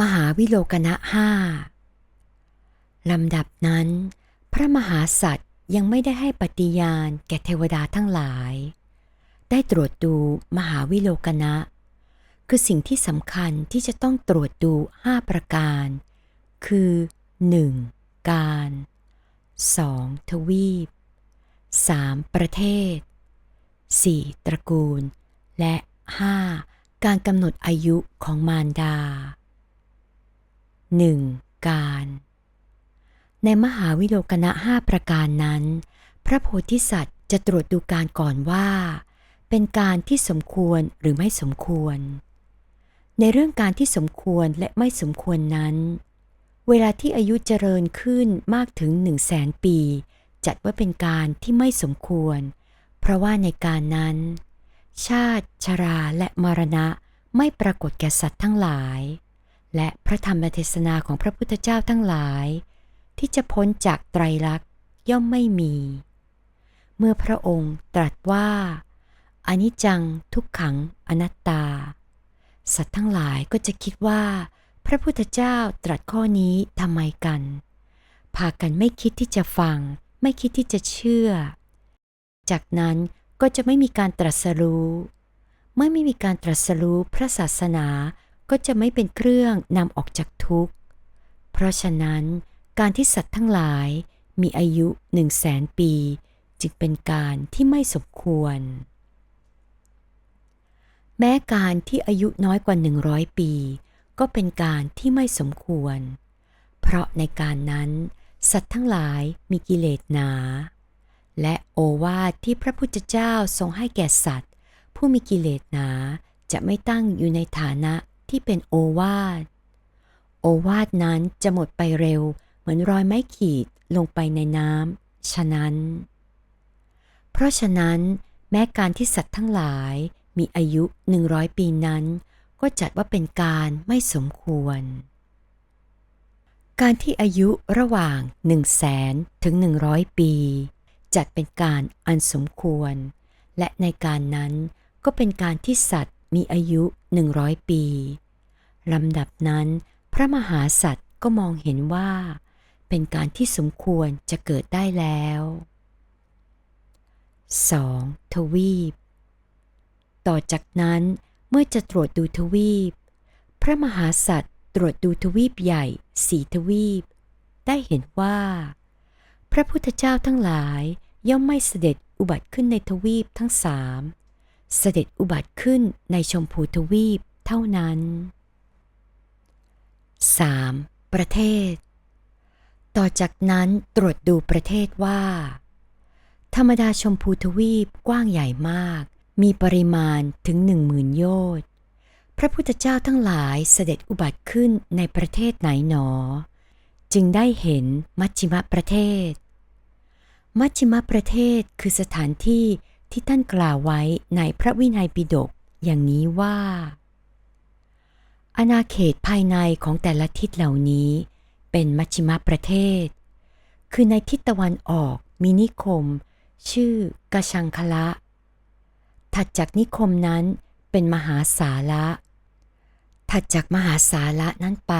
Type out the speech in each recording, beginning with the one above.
มหาวิโลกนะห้าลำดับนั้น พระมหาสัตว์ยังไม่ได้ให้ปฏิญาณแก่เทวดาทั้งหลาย ได้ตรวจดูมหาวิโลกนะ คือสิ่งที่สำคัญที่จะต้องตรวจดูห้าประการ คือ 1. การ 2. ทวีป 3. ประเทศ 4. ตระกูล และ 5. การกำหนดอายุของมารดา 1. การ ในมหาวิโลกนะห้าประการนั้น พระโพธิสัตว์จะตรวจดูการก่อนว่า เป็นการที่สมควรหรือไม่สมควร ในเรื่องการที่สมควรและไม่สมควรนั้น เวลาที่อายุเจริญขึ้นมากถึงหนึ่งแสนปี จัดว่าเป็นการที่ไม่สมควร เพราะว่าในการนั้น ชาติ ชราและมรณะไม่ปรากฏแก่สัตว์ทั้งหลาย และพระธรรมเทศนาของพระพุทธเจ้าทั้งหลาย ที่จะพ้นจากไตรลักษณ์ย่อมไม่มี เมื่อพระองค์ตรัสว่าอนิจจังทุกขังอนัตตา สัตว์ทั้งหลายก็จะคิดว่า พระพุทธเจ้าตรัสข้อนี้ทำไมกัน พากันไม่คิดที่จะฟัง ไม่คิดที่จะเชื่อ จากนั้นก็จะไม่มีการตรัสรู้ เมื่อไม่มีการตรัสรู้พระศาสนา ก็จะไม่เป็นเครื่องนำออกจากทุกข์ เพราะฉะนั้น การที่สัตว์ทั้งหลายมีอายุหนึ่งแสนปี จึงเป็นการที่ไม่สมควร แม้การที่อายุน้อยกว่า 100 ปี ก็เป็นการที่ไม่สมควร เพราะในการนั้น สัตว์ทั้งหลายมีกิเลสหนา และโอวาทที่พระพุทธเจ้าทรงให้แก่สัตว์ ผู้มีกิเลสหนาจะไม่ตั้งอยู่ในฐานะ ที่เป็นโอวาทโอวาทนั้นจะหมดไปเร็วเหมือนรอยไม้ขีดลงไปในน้ำฉะนั้น เพราะฉะนั้น แม้การที่สัตว์ทั้งหลายมีอายุ100ปีนั้น ก็จัดว่าเป็นการไม่สมควร การที่อายุระหว่าง1 0 0 0 0แสนถึง 100 ปี จัดเป็นการอันสมควร และในการนั้นก็เป็นการที่สัตว์ มีอายุ100ปีลำดับนั้นพระมหาสัตว์ก็มองเห็นว่า เป็นการที่สมควรจะเกิดได้แล้ว 2. ทวีป ต่อจากนั้นเมื่อจะตรวจดูทวีป พระมหาสัตว์ตรวจดูทวีปใหญ่สีทวีป ได้เห็นว่า พระพุทธเจ้าทั้งหลายย่อมไม่เสด็จอุบัติขึ้นในทวีปทั้งสาม เสด็จอุบัติขึ้นในชมพูทวีปเท่านั้น 3. ประเทศ ต่อจากนั้นตรวจดูประเทศว่า ธรรมดาชมพูทวีปกว้างใหญ่มาก มีปริมาณถึงหนึ่งหมื่นโยชน์พระพุทธเจ้าทั้งหลายเสด็จอุบัติขึ้นในประเทศไหนหนอ จึงได้เห็นมัชชิมประเทศ มัชชิมประเทศคือสถานที่ ที่ท่านกล่าวไว้ในพระวินัยปิฎกอย่างนี้ว่า อาณาเขตภายในของแต่ละทิศเหล่านี้ เป็นมัชชิมประเทศ คือในทิศตะวันออกมีนิคม ชื่อกะชังคละ ถัดจากนิคมนั้นเป็นมหาสาระ ถัดจากมหาสาระนั้นไป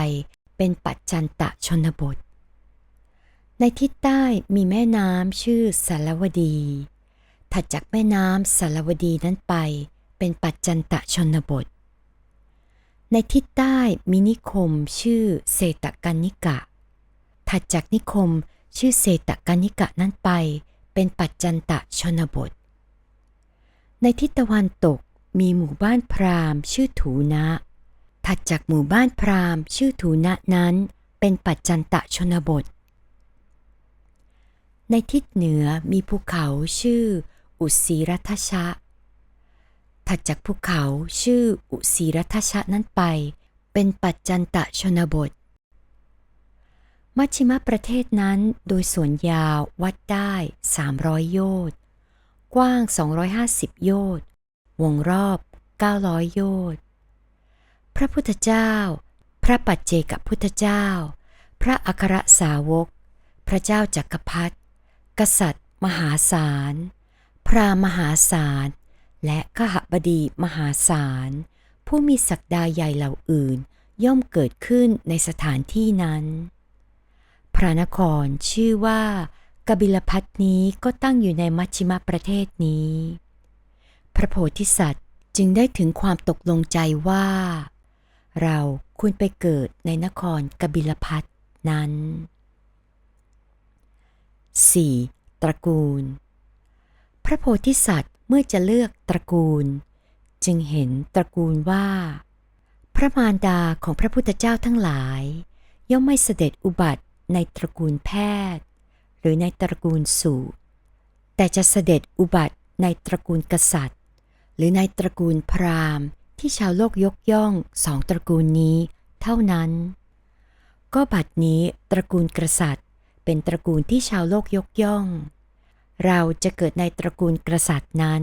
เป็นปัจจันตะชนบท ในทิศใต้มีแม่น้ำชื่อสารวดี ถัดจากแม่น้ำสารวดีนั้นไป เป็นปัจจันตะชนบท ในทิศใต้มีนิคมชื่อเศตกันนิกะ ถัดจากนิคมชื่อเศตกันนิกะนั้นไป เป็นปัจจันตะชนบท ในทิศตะวันตกมีหมู่บ้านพราหมณ์ชื่อถูนะ ถัดจากหมู่บ้านพราหมณ์ชื่อถูนะนั้น เป็นปัจจันตะชนบท ในทิศเหนือมีภูเขาชื่อ อุสีรัทชะ ถัดจากภูเขาชื่ออุสีรัทชะนั้นไป เป็นปัจจันตะชนบท มัชชิมประเทศนั้นโดยส่วนยาววัดได้ 300 โยชน์กว้าง 250 โยชน์วงรอบ 900 โยชน์พระพุทธเจ้า พระปัจเจกพุทธเจ้า พระอัครสาวก พระเจ้าจักรพรรดิกษัตริย์ มหาศาล พระมหาศาล และขหบดีมหาศาล ผู้มีศักดาใหญ่เหล่าอื่น ย่อมเกิดขึ้นในสถานที่นั้น พระนครชื่อว่ากบิลพัทนี้ก็ตั้งอยู่ในมัชชิมประเทศนี้ พระโพธิสัตว์จึงได้ถึงความตกลงใจว่า เราควรไปเกิดในนครกบิลพัทนั้น 4. ตระกูล พระโพธิสัตว์เมื่อจะเลือกตระกูล จึงเห็นตระกูลว่า พระมารดาของพระพุทธเจ้าทั้งหลาย ย่อมไม่เสด็จอุบัติในตระกูลแพทย์ หรือในตระกูลสูตรแต่จะเสด็จอุบัติในตระกูลกษัตริย์ หรือในตระกูลพราหมณ์ ที่ชาวโลกยกย่องสองตระกูลนี้เท่านั้น ก็บัดนี้ตระกูลกษัตริย์เป็นตระกูลที่ชาวโลกยกย่อง เราจะเกิดในตระกูลกษัตริย์นั้น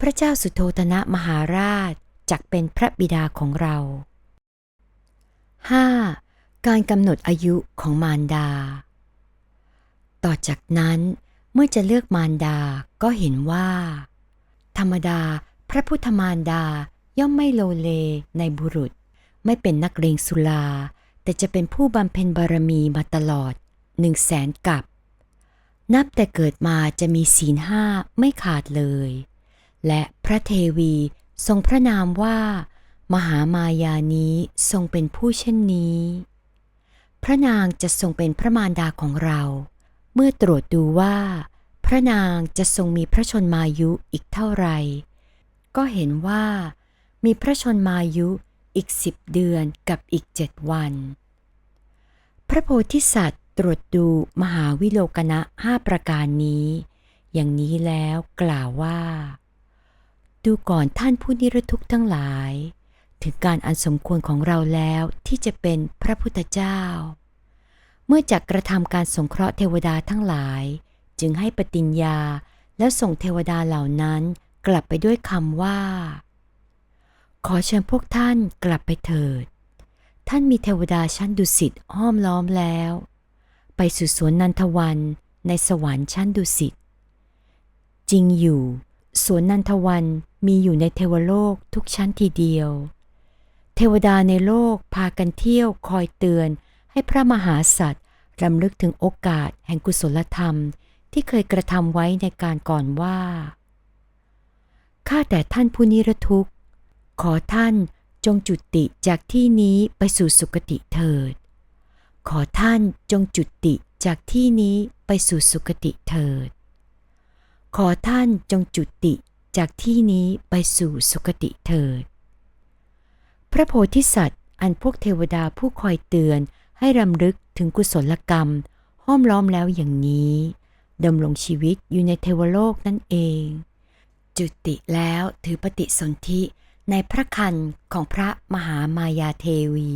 พระเจ้าสุโธธนะมหาราชจักเป็นพระบิดาของเรา 5. การกำหนดอายุของมารดา ต่อจากนั้นเมื่อจะเลือกมารดาก็เห็นว่า ธรรมดาพระพุทธมารดาย่อมไม่โลเลในบุรุษ ไม่เป็นนักเลงสุลา แต่จะเป็นผู้บำเพ็ญบารมีมาตลอดหนึ่งแสนกับ นับแต่เกิดมาจะมีศีลห้าไม่ขาดเลย และพระเทวีทรงพระนามว่า มหามายานี้ทรงเป็นผู้เช่นนี้ พระนางจะทรงเป็นพระมารดาของเรา เมื่อตรวจดูว่า พระนางจะทรงมีพระชนมายุอีกเท่าไหร่ ก็เห็นว่า มีพระชนมายุอีกสิบเดือนกับอีกเจ็ดวัน พระโพธิสัตว์ ตรวจดูมหาวิโลกนะห้าประการนี้ อย่างนี้แล้วกล่าวว่า ดูก่อนท่านผู้นิรทุกข์ทั้งหลาย ถึงการอันสมควรของเราแล้วที่จะเป็นพระพุทธเจ้า เมื่อจักกระทำการสงเคราะห์เทวดาทั้งหลาย จึงให้ปฏิญญาแล้วส่งเทวดาเหล่านั้นกลับไปด้วยคำว่า ขอเชิญพวกท่านกลับไปเถิด ท่านมีเทวดาชั้นดุสิตห้อมล้อมแล้ว ไปสู่สวนนันทวันในสวรรค์ชั้นดุสิต จริงอยู่ สวนนันทวันมีอยู่ในเทวโลกทุกชั้นทีเดียว เทวดาในโลกพากันเที่ยวคอยเตือนให้พระมหาสัตว์รำลึกถึงโอกาสแห่งกุศลธรรมที่เคยกระทำไว้ในการก่อนว่า ข้าแต่ท่านผู้นิรทุกข์ ขอท่านจงจุติจากที่นี้ไปสู่สุคติเถิด ขอท่านจงจุติจากที่นี้ไปสู่สุคติเถิด ขอท่านจงจุติจากที่นี้ไปสู่สุคติเถิด พระโพธิสัตว์อันพวกเทวดาผู้คอยเตือนให้รำลึกถึงกุศลกรรม ห้อมล้อมแล้วอย่างนี้ดำรงชีวิตอยู่ในเทวโลกนั่นเอง จุติแล้วถือปฏิสนธิในพระคันของพระมหามายาเทวี